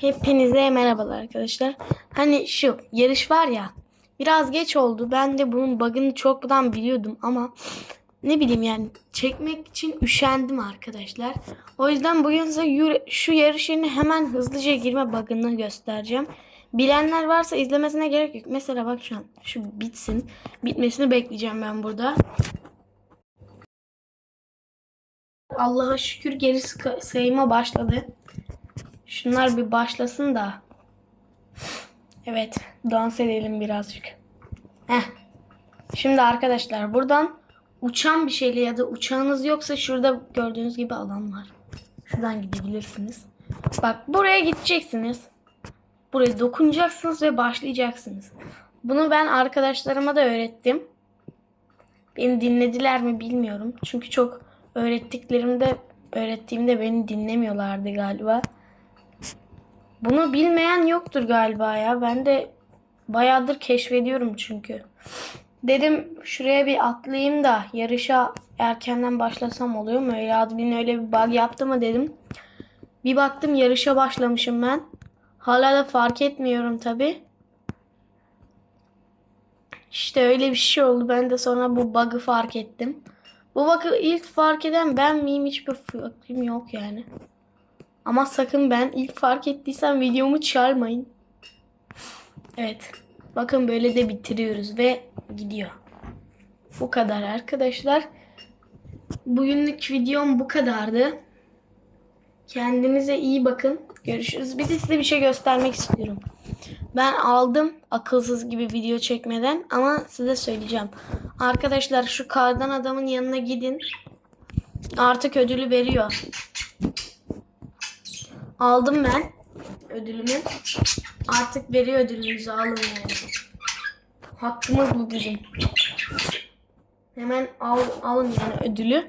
Hepinize merhabalar arkadaşlar. Hani şu yarış var ya biraz geç oldu. Ben de bunun bug'ını çoktan biliyordum ama ne bileyim yani çekmek için üşendim arkadaşlar. O yüzden bugün size şu yarış yerine hemen hızlıca girme bug'ını göstereceğim. Bilenler varsa izlemesine gerek yok. Mesela bak şu an şu bitsin. Bitmesini bekleyeceğim ben burada. Allah'a şükür geri sayıma başladı. Şunlar bir başlasın da. Evet, dans edelim birazcık. Heh. Şimdi arkadaşlar buradan uçan bir şeyle ya da uçağınız yoksa şurada gördüğünüz gibi alan var. Şuradan gidebilirsiniz. Bak buraya gideceksiniz. Buraya dokunacaksınız ve başlayacaksınız. Bunu ben arkadaşlarıma da öğrettim. Beni dinlediler mi bilmiyorum. Çünkü çok öğrettiklerimde öğrettiğimde beni dinlemiyorlardı galiba. Bunu bilmeyen yoktur galiba ya. Ben de bayağıdır keşfediyorum çünkü. Dedim şuraya bir atlayayım da yarışa erkenden başlasam oluyor mu? Öyle admin öyle bir bug yaptı mı dedim. Bir baktım yarışa başlamışım ben. Hala da fark etmiyorum tabi. İşte öyle bir şey oldu. Ben de sonra bu bug'ı fark ettim. Bu bug'ı ilk fark eden ben miyim hiçbir fikrim yok yani. Ama sakın ben ilk fark ettiysem videomu çalmayın. Evet. Bakın böyle de bitiriyoruz ve gidiyor. Bu kadar arkadaşlar. Bugünlük videom bu kadardı. Kendinize iyi bakın. Görüşürüz. Bir de size bir şey göstermek istiyorum. Ben aldım akılsız gibi video çekmeden ama size söyleyeceğim. Arkadaşlar şu kardan adamın yanına gidin. Artık ödülü veriyor. Aldım ben ödülümü. Artık veriyor ödülünüzü alın yani. Hakkımız bu bizim. Hemen al, alın yani ödülü.